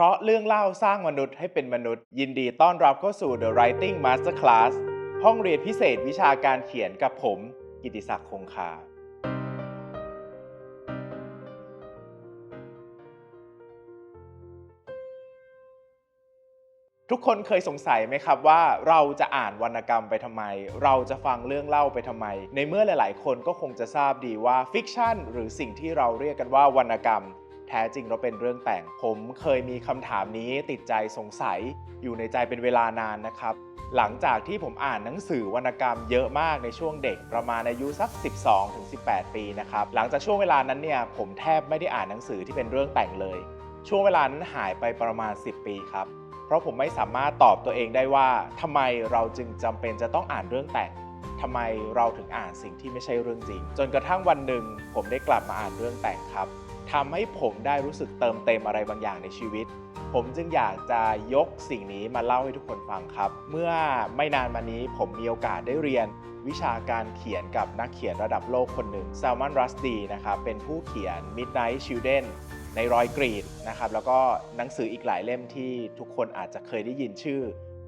เพราะเรื่องเล่าสร้างมนุษย์ให้เป็นมนุษย์ ยินดีต้อนรับเข้าสู่ The Writing Master Class ห้องเรียนพิเศษวิชาการเขียนกับผม กิติศักดิ์คงคา ทุกคนเคยสงสัยไหมครับว่าเราจะอ่านวรรณกรรมไปทำไม เราจะฟังเรื่องเล่าไปทำไม ในเมื่อหลาย ๆ คนก็คงจะทราบดีว่าฟิกชันหรือสิ่งที่เราเรียกกันว่าวรรณกรรม แท้จริงเราเป็นเรื่องแต่ง ผมเคยมีคำถามนี้ติดใจสงสัยอยู่ในใจเป็นเวลานานนะครับ หลังจากที่ผมอ่านหนังสือวรรณกรรมเยอะมากในช่วงเด็กประมาณอายุสัก 12-18 ปีนะครับ หลังจากช่วงเวลานั้นเนี่ยผมแทบไม่ได้อ่านหนังสือที่เป็นเรื่องแต่งเลย ช่วงเวลานั้นหายไปประมาณ 10 ปีครับ เพราะผมไม่สามารถตอบตัวเองได้ว่าทำไมเราจึงจำเป็นจะต้องอ่านเรื่องแต่งทำไมเราถึงอ่านสิ่งที่ไม่ใช่เรื่องจริง จนกระทั่งวันหนึ่งผมได้กลับมาอ่านเรื่องแต่งครับ ทำให้ผมได้รู้สึกเติมเต็มอะไรบางอย่างในชีวิต ผมจึงอยากจะยกสิ่งนี้มาเล่าให้ทุกคนฟังครับ เมื่อไม่นานมานี้ผมมีโอกาสได้เรียนวิชาการเขียนกับนักเขียนระดับโลกคนหนึ่ง Salman Rushdie นะครับ เป็นผู้เขียน Midnight Children ในรอยกรีดนะครับ แล้วก็หนังสืออีกหลายเล่มที่ทุกคนอาจจะเคยได้ยินชื่อ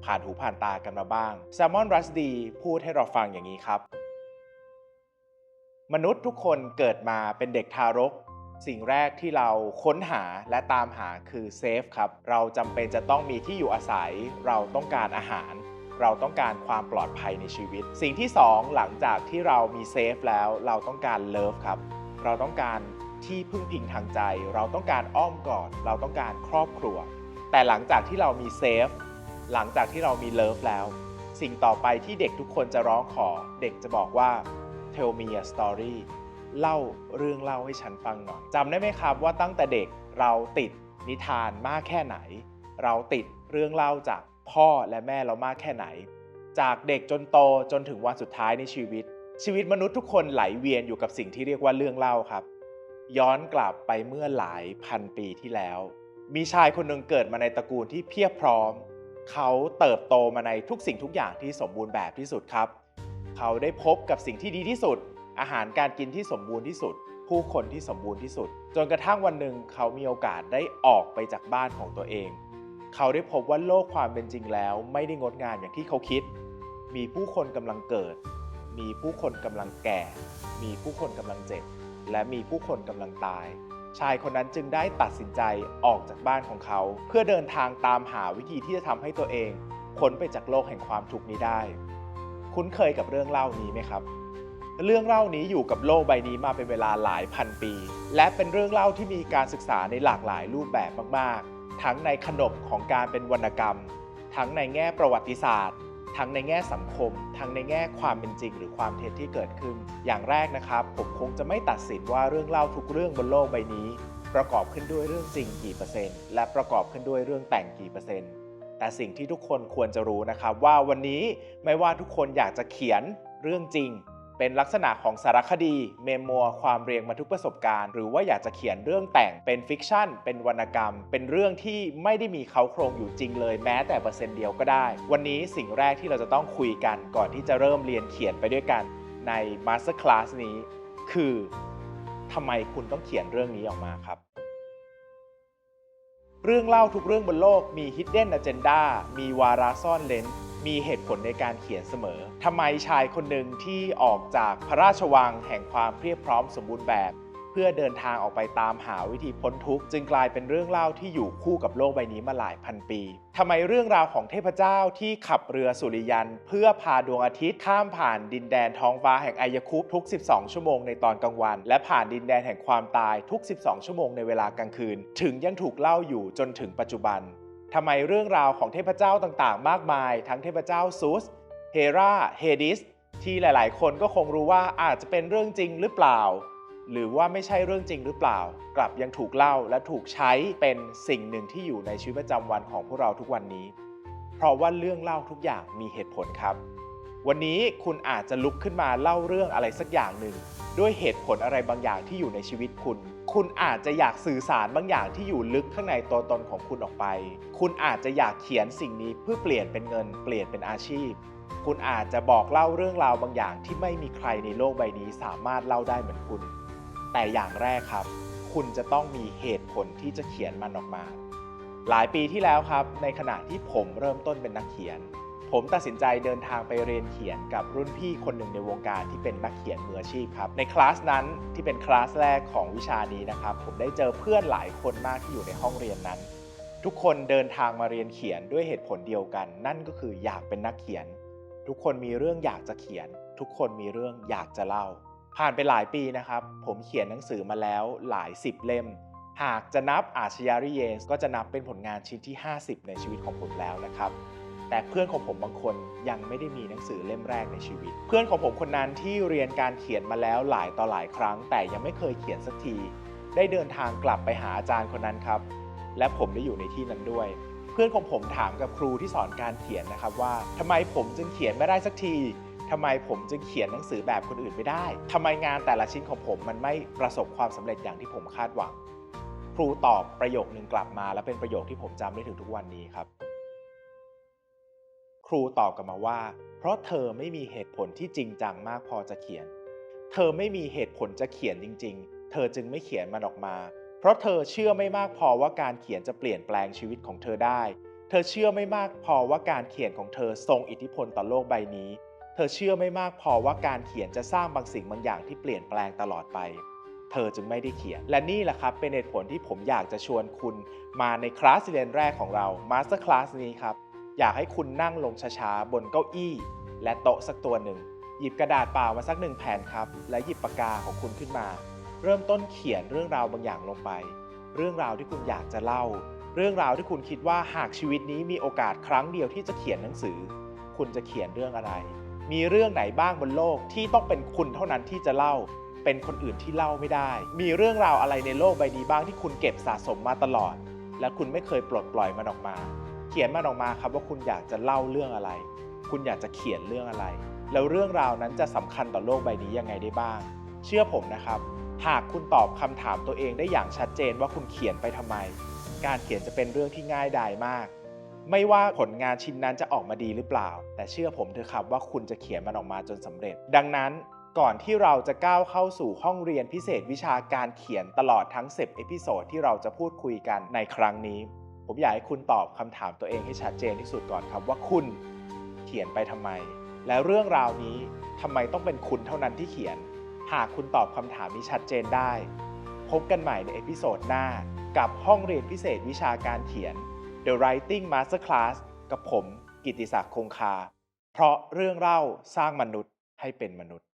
ผ่านหูผ่านตากันมาบ้าง Salman Rushdie พูดให้เราฟังอย่างนี้ครับ มนุษย์ทุกคนเกิดมาเป็นเด็กทารก สิ่งแรกที่เราค้นหาและตามหาคือเซฟครับ เราจำเป็นจะต้องมีที่อยู่อาศัย เราต้องการอาหาร เราต้องการความปลอดภัยในชีวิต สิ่งที่สองหลังจากที่เรามีเซฟแล้ว เราต้องการเลิฟครับ เราต้องการที่พึ่งพิงทางใจ เราต้องการอ้อมกอด เราต้องการครอบครัว แต่หลังจากที่เรามีเซฟ หลังจากที่เรามีเลิฟแล้ว สิ่งต่อไปที่เด็กทุกคนจะร้องขอ เด็กจะบอกว่า tell me a story เล่าเรื่องเล่าให้ฉันฟังหน่อยจำได้ไหมครับว่าตั้งแต่เด็กเราติดนิทานมากแค่ไหน เราติดเรื่องเล่าจากพ่อและแม่เรามากแค่ไหน จากเด็กจนโตจนถึงวันสุดท้ายในชีวิต ชีวิตมนุษย์ทุกคนไหลเวียนอยู่กับสิ่งที่เรียกว่าเรื่องเล่าครับ ย้อนกลับไปเมื่อหลายพันปีที่แล้ว มีชายคนหนึ่งเกิดมาในตระกูลที่เพียบพร้อม เขาเติบโตมาในทุกสิ่งทุกอย่างที่สมบูรณ์แบบที่สุดครับ เขาได้พบกับสิ่งที่ดีที่สุด อาหารการกินที่สมบูรณ์ที่สุด ผู้คนที่สมบูรณ์ที่สุด จนกระทั่งวันหนึ่งเขามีโอกาสได้ออกไปจากบ้านของตัวเอง เขาได้พบว่าโลกความเป็นจริงแล้ว ไม่ได้งดงามอย่างที่เขาคิด มีผู้คนกำลังเกิด มีผู้คนกำลังแก่ มีผู้คนกำลังเจ็บ และมีผู้คนกำลังตาย ชายคนนั้นจึงได้ตัดสินใจออกจากบ้านของเขา เพื่อเดินทางตามหาวิธีที่จะทำให้ตัวเองพ้นไปจากโลกแห่งความทุกข์นี้ได้ คุ้นเคยกับเรื่องเล่านี้ไหมครับ เรื่องเล่านี้อยู่กับโลกใบนี้มาเป็นเวลาหลายพันปี และเป็นเรื่องเล่าที่มีการศึกษาในหลากหลายรูปแบบมากๆ ทั้งในขนบของการเป็นวรรณกรรม ทั้งในแง่ประวัติศาสตร์ ทั้งในแง่สังคม ทั้งในแง่ความเป็นจริง หรือความเท็จที่เกิดขึ้น อย่างแรกนะครับ ผมคงจะไม่ตัดสินว่าเรื่องเล่าทุกเรื่องบนโลกใบนี้ ประกอบขึ้นด้วยเรื่องจริงกี่เปอร์เซ็นต์และประกอบขึ้นด้วยเรื่องแต่งกี่เปอร์เซ็นต์แต่สิ่งที่ทุกคนควรจะรู้นะครับว่าวันนี้ไม่ว่าทุกคนอยากจะเขียนเรื่องจริง เป็นลักษณะของสารคดี เมมโมความเรียงบันทึกประสบการณ์ หรือว่าอยากจะเขียนเรื่องแต่งเป็นฟิกชันเป็นวรรณกรรม เป็นเรื่องที่ไม่ได้มีเขาโครงอยู่จริงเลยแม้แต่เปอร์เซ็นต์เดียวก็ได้ วันนี้สิ่งแรกที่เราจะต้องคุยกันก่อนที่จะเริ่มเรียนเขียนไปด้วยกันในมาสเตอร์คลาสนี้ คือทำไมคุณต้องเขียนเรื่องนี้ออกมาครับเรื่องเล่าทุกเรื่องบนโลกมี hidden agenda มีวาระซ่อนเลน มีเหตุผลในการเขียนเสมอทำไมชายคนหนึ่งที่ออกจากพระราชวังแห่งความเพียบพร้อมสมบูรณ์แบบ เพื่อเดินทางออกไปตามหาวิธีพ้นทุกข์จึงกลายเป็นเรื่องเล่าที่อยู่คู่กับโลกใบนี้มาหลายพันปีทำไมเรื่องราวของเทพเจ้าที่ขับเรือสุริยัน เพื่อพาดวงอาทิตย์ข้ามผ่านดินแดนท้องฟ้าแห่งไอยคุปทุก 12 ชั่วโมงในตอนกลางวัน และผ่านดินแดนแห่งความตายทุก 12 ชั่วโมงในเวลากลางคืน ถึงยังถูกเล่าอยู่จนถึงปัจจุบัน ทำไมเรื่องราวของเทพเจ้าต่างๆ มากมาย ทั้งเทพเจ้าซูส เฮราเฮดิส ที่หลาย ๆ คนก็คงรู้ว่าอาจจะเป็นเรื่องจริงหรือเปล่า หรือว่าไม่ใช่เรื่องจริงหรือเปล่า กลับยังถูกเล่าและถูกใช้เป็นสิ่งหนึ่งที่อยู่ในชีวิตประจำวันของพวกเราทุกวันนี้ เพราะว่าเรื่องเล่าทุกอย่างมีเหตุผลครับ วันนี้คุณอาจจะลุกขึ้นมาเล่าเรื่องอะไรสักอย่างหนึ่งด้วยเหตุผลอะไรบางอย่างที่อยู่ในชีวิตคุณ คุณอาจจะอยากสื่อสารบางอย่างที่อยู่ลึกข้างในตัวตนของคุณออกไป คุณอาจจะอยากเขียนสิ่งนี้เพื่อเปลี่ยนเป็นเงิน เปลี่ยนเป็นอาชีพ คุณอาจจะบอกเล่าเรื่องราวบางอย่างที่ไม่มีใครในโลกใบนี้สามารถเล่าได้เหมือนคุณ แต่อย่างแรกครับ คุณจะต้องมีเหตุผลที่จะเขียนมันออกมา หลายปีที่แล้วครับ ในขณะที่ผมเริ่มต้นเป็นนักเขียน ผมตัดสินใจเดินทางไปเรียนเขียนกับรุ่นพี่คนหนึ่งในวงการที่เป็นนักเขียนมืออาชีพครับ ในคลาสนั้นที่เป็นคลาสแรกของวิชานี้นะครับ ผมได้เจอเพื่อนหลายคนมากที่อยู่ในห้องเรียนนั้น ทุกคนเดินทางมาเรียนเขียนด้วยเหตุผลเดียวกัน นั่นก็คืออยากเป็นนักเขียน ทุกคนมีเรื่องอยากจะเขียน ทุกคนมีเรื่องอยากจะเล่า ผ่านไปหลายปีนะครับ ผมเขียนหนังสือมาแล้วหลายสิบเล่มหากจะนับอาชญาริเยนก็จะนับเป็นผลงานชิ้นที่ 50 ในชีวิตของผมแล้วนะครับ แต่เพื่อนของผมบางคนยังไม่ได้มีหนังสือเล่มแรกในชีวิต เพื่อนของผมคนนั้นที่เรียนการเขียนมาแล้วหลายต่อหลายครั้ง แต่ยังไม่เคยเขียนสักที ได้เดินทางกลับไปหาอาจารย์คนนั้นครับ และผมได้อยู่ในที่นั้นด้วย เพื่อนของผมถามกับครูที่สอนการเขียนนะครับว่าทำไมผมจึงเขียนไม่ได้สักทีทำไมผมจึงเขียนหนังสือแบบคนอื่นไม่ได้ทำไมงานแต่ละชิ้นของผมมันไม่ประสบความสำเร็จอย่างที่ผมคาดหวัง ครูตอบประโยคนึงกลับมา และเป็นประโยคที่ผมจำได้ถึงทุกวันนี้ครับ ครูตอบกลับมาว่า เพราะเธอไม่มีเหตุผลที่จริงจังมากพอจะเขียน เธอไม่มีเหตุผลจะเขียนจริง ๆ เธอจึงไม่เขียนมันออกมา เพราะเธอเชื่อไม่มากพอว่าการเขียนจะเปลี่ยนแปลงชีวิตของเธอได้ เธอเชื่อไม่มากพอว่าการเขียนของเธอทรงอิทธิพลต่อโลกใบนี้ เธอเชื่อไม่มากพอว่าการเขียนจะสร้างบางสิ่งบางอย่างที่เปลี่ยนแปลงตลอดไปเธอจึงไม่ได้เขียน และนี่แหละครับ เป็นเหตุผลที่ผมอยากจะชวนคุณมาในคลาสเรียนแรกของเรามาสเตอร์คลาสนี้ครับ อยากให้คุณนั่งลงช้าๆ บนเก้าอี้ และโต๊ะสักตัวหนึ่ง หยิบกระดาษเปล่ามาสักหนึ่งแผ่นครับ และหยิบปากกาของคุณขึ้นมา เริ่มต้นเขียนเรื่องราวบางอย่างลงไป เรื่องราวที่คุณอยากจะเล่า เรื่องราวที่คุณคิดว่าหากชีวิตนี้มีโอกาสครั้งเดียวที่จะเขียนหนังสือ คุณจะเขียนเรื่องอะไร มีเรื่องไหนบ้างบนโลกที่ต้องเป็นคุณเท่านั้นที่จะเล่าเป็นคนอื่นที่เล่าไม่ได้ มีเรื่องราวอะไรในโลกใบนี้บ้างที่คุณเก็บสะสมมาตลอด และคุณไม่เคยปลดปล่อยมันออกมา เขียนมันออกมาครับว่าคุณอยากจะเล่าเรื่องอะไร คุณอยากจะเขียนเรื่องอะไร แล้วเรื่องราวนั้นจะสำคัญต่อโลกใบนี้ยังไงได้บ้าง เชื่อผมนะครับ หากคุณตอบคำถามตัวเองได้อย่างชัดเจนว่าคุณเขียนไปทำไม การเขียนจะเป็นเรื่องที่ง่ายดายมาก ไม่ว่าผลงานชิ้นนั้นจะออกมาดีหรือเปล่า แต่เชื่อผมเถอะครับว่าคุณจะเขียนมันออกมาจนสำเร็จ ดังนั้นก่อนที่เราจะก้าวเข้าสู่ห้องเรียนพิเศษวิชาการเขียนตลอดทั้ง 10 เอพิโซดที่เราจะพูดคุยกันในครั้งนี้ ผมอยากให้คุณตอบคำถามตัวเองให้ชัดเจนที่สุดก่อนครับว่าคุณเขียนไปทำไม และเรื่องราวนี้ทำไมต้องเป็นคุณเท่านั้นที่เขียน หากคุณตอบคำถามนี้ชัดเจนได้ พบกันใหม่ในเอพิโซดหน้ากับห้องเรียนพิเศษวิชาการเขียน The Writing Masterclass กับผม กิติศักดิ์คงคา เพราะเรื่องเล่าสร้างมนุษย์ให้เป็นมนุษย์